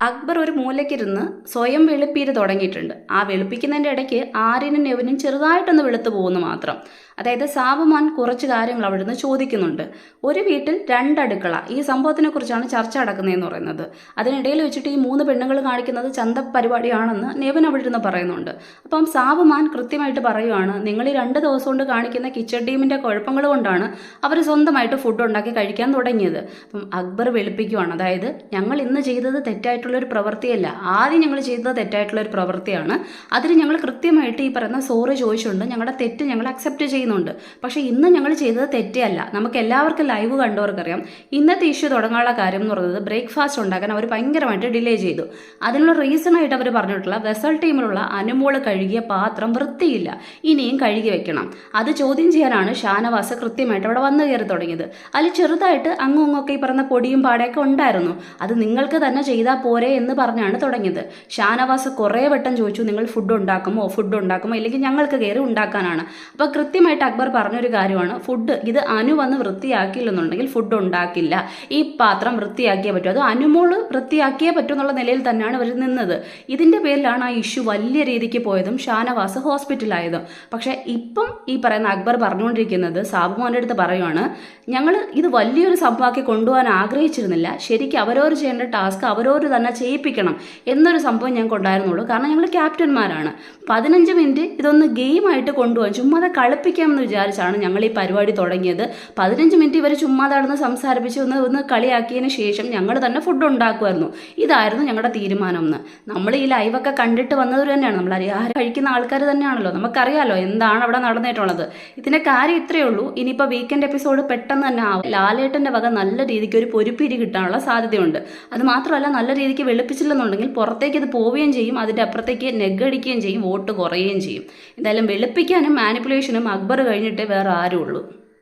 അക്ബർ ഒരു മൂലയ്ക്കിരുന്ന് സ്വയം വെളുപ്പീര് തുടങ്ങിയിട്ടുണ്ട്. ആ വെളുപ്പിക്കുന്നതിന്റെ ഇടയ്ക്ക് ആര്യനും നെവിനും ചെറുതായിട്ടൊന്ന് വെളുത്തു പോകുന്നു മാത്രം. അതായത് സാബുമാൻ കുറച്ച് കാര്യങ്ങൾ അവിടെ നിന്ന് ചോദിക്കുന്നുണ്ട്. ഒരു വീട്ടിൽ രണ്ടടുക്കള. ഈ സംഭവത്തിനെ കുറിച്ചാണ് ചർച്ച നടക്കുന്നതെന്ന് പറയുന്നത്. അതിനിടയിൽ വെച്ചിട്ട് ഈ മൂന്ന് പെണ്ണുങ്ങൾ കാണിക്കുന്നത് ചന്ത പരിപാടിയാണെന്ന് നെവൻ അവിടെ ഇരുന്ന് പറയുന്നുണ്ട്. അപ്പം സാബുമാൻ കൃത്യമായിട്ട് പറയുവാണ് നിങ്ങൾ ഈ രണ്ട് ദിവസം കൊണ്ട് കാണിക്കുന്ന കിച്ചൺ ടീമിന്റെ കുഴപ്പങ്ങൾ കൊണ്ടാണ് അവർ സ്വന്തമായിട്ട് ഫുഡ് ഉണ്ടാക്കി കഴിക്കാൻ തുടങ്ങിയത്. അപ്പം അക്ബർ വെളുപ്പിക്കുവാണ്. അതായത് ഞങ്ങൾ ഇന്ന് ചെയ്തത് തെറ്റായിട്ടുള്ളൊരു പ്രവൃത്തിയല്ല. ആദ്യം ഞങ്ങൾ ചെയ്തത് തെറ്റായിട്ടുള്ളൊരു പ്രവൃത്തിയാണ്. അതിന് ഞങ്ങൾ കൃത്യമായിട്ട് ഈ പറയുന്ന സോറി ചോദിച്ചുകൊണ്ട് ഞങ്ങളുടെ തെറ്റ് ഞങ്ങൾ അക്സെപ്റ്റ് ചെയ്യുന്നുണ്ട്. പക്ഷേ ഇന്ന് ഞങ്ങൾ ചെയ്തത് തെറ്റേ അല്ല നമുക്ക് എല്ലാവർക്കും ലൈവ് കണ്ടവർക്കറിയാം. ഇന്നത്തെ ഇഷ്യൂ തുടങ്ങാനുള്ള കാര്യം എന്ന് പറയുന്നത് ബ്രേക്ക്ഫാസ്റ്റ് ഉണ്ടാക്കാൻ അവർ ഭയങ്കരമായിട്ട് ഡിലേ ചെയ്തു. അതിനുള്ള റീസൺ ആയിട്ട് അവർ പറഞ്ഞിട്ടുള്ള വെസൽ ടീമിലുള്ള അനുമോൾ കഴുകിയ പാത്രം വൃത്തിയില്ല. ഇനിയും കഴുകി വെക്കണം. അത് ചോദ്യം ചെയ്യാനാണ് ഷാനവാസ് കൃത്യമായിട്ട് അവിടെ വന്നു കയറി തുടങ്ങിയത്. അതിൽ ചെറുതായിട്ട് അങ്ങും ഇങ്ങൊക്കെ ഈ പറഞ്ഞ പൊടിയും പാടയൊക്കെ ഉണ്ടായിരുന്നു. അത് നിങ്ങൾക്ക് തന്നെ ചെയ്താൽ പോരെ എന്ന് പറഞ്ഞാണ് തുടങ്ങിയത്. ഷാനവാസ് കുറേ വട്ടം ചോദിച്ചു നിങ്ങൾ ഫുഡ് ഉണ്ടാക്കുമോ? ഫുഡ് ഉണ്ടാക്കുമോ? അല്ലെങ്കിൽ ഞങ്ങൾക്ക് കയറി ഉണ്ടാക്കാനാണ്. അപ്പോൾ കൃത്യമായിട്ട് അക്ബർ പറഞ്ഞൊരു കാര്യമാണ് ഫുഡ് ഇത് അനു വന്ന് വൃത്തിയാക്കിയില്ലെന്നുണ്ടെങ്കിൽ ഫുഡ് ഉണ്ടാക്കില്ല. ഈ പാത്രം വൃത്തിയാക്കിയേ പറ്റൂ. അത് അനുമോൾ വൃത്തിയാക്കിയേ പറ്റൂ എന്നുള്ള നിലയിൽ തന്നെയാണ് അവർ നിന്നത്. ഇതിന്റെ പേരിലാണ് ആ ഇഷ്യൂ വലിയ രീതിക്ക് പോയതും ഷാനവാസ് ഹോസ്പിറ്റലായതും. പക്ഷേ ഇപ്പം ഈ പറയുന്ന അക്ബർ പറഞ്ഞുകൊണ്ടിരിക്കുന്നത് സാബുമോന്റെ അടുത്ത് പറയുവാണ് ഞങ്ങൾ ഇത് വലിയൊരു സംഭവമാക്കി കൊണ്ടുപോകാൻ ആഗ്രഹിച്ചിരുന്നില്ല. ശരിക്കും അവരോർ ചെയ്യേണ്ട ടാസ്ക് അവരോർ തന്നെ ചെയ്യിപ്പിക്കണം എന്നൊരു സംഭവം ഞങ്ങൾക്ക് ഉണ്ടായിരുന്നുള്ളൂ. കാരണം ഞങ്ങൾ ക്യാപ്റ്റന്മാരാണ്. പതിനഞ്ച് മിനിറ്റ് ഇതൊന്ന് ഗെയിമായിട്ട് കൊണ്ടുപോകാൻ ചുമ്മാതെ കളിപ്പിക്കാമെന്ന് വിചാരിച്ചാണ് ഞങ്ങൾ ഈ പരിപാടി തുടങ്ങിയത്. പതിനഞ്ച് മിനിറ്റ് ഇവർ ചുമ്മാ നടന്ന് സംസാരിപ്പിച്ച് ഒന്ന് ഒന്ന് കളിയാക്കിയതിന് ശേഷം ഞങ്ങൾ തന്നെ ഫുഡ് ഉണ്ടാക്കുമായിരുന്നു. ഇതായിരുന്നു ഞങ്ങളുടെ തീരുമാനം എന്ന്. നമ്മൾ ഈ ലൈവൊക്കെ കണ്ടിട്ട് വന്നവർ തന്നെയാണ്. നമ്മൾ ആഹാരം കഴിക്കുന്ന ആൾക്കാർ തന്നെയാണല്ലോ. നമുക്കറിയാലോ എന്താണ് അവിടെ നടന്നിട്ടുള്ളത്. ഇതിന്റെ കാര്യം ഇത്രയേ ഉള്ളൂ. ഇനിയിപ്പോൾ വീക്കെൻഡ് എപ്പിസോഡ് പെട്ടെന്ന് തന്നെ ആവും. ലാലേട്ടന്റെ വക നല്ല രീതിക്ക് ഒരു പൊരുപ്പിരി കിട്ടാനുള്ള സാധ്യതയുണ്ട്. അത് മാത്രമല്ല നല്ല രീതിക്ക് വെളുപ്പിച്ചില്ലെന്നുണ്ടെങ്കിൽ പുറത്തേക്ക് ഇത് പോവുകയും ചെയ്യും. അതിന്റെ അപ്പുറത്തേക്ക് നെഗടിക്കുകയും ചെയ്യും. വോട്ട് കുറയുകയും ചെയ്യും. എന്തായാലും വെളുപ്പിക്കാനും മാനിപ്പുലേഷനും അക്ബർ കഴിഞ്ഞിട്ടേ വേറെ ആരും ഉള്ളൂ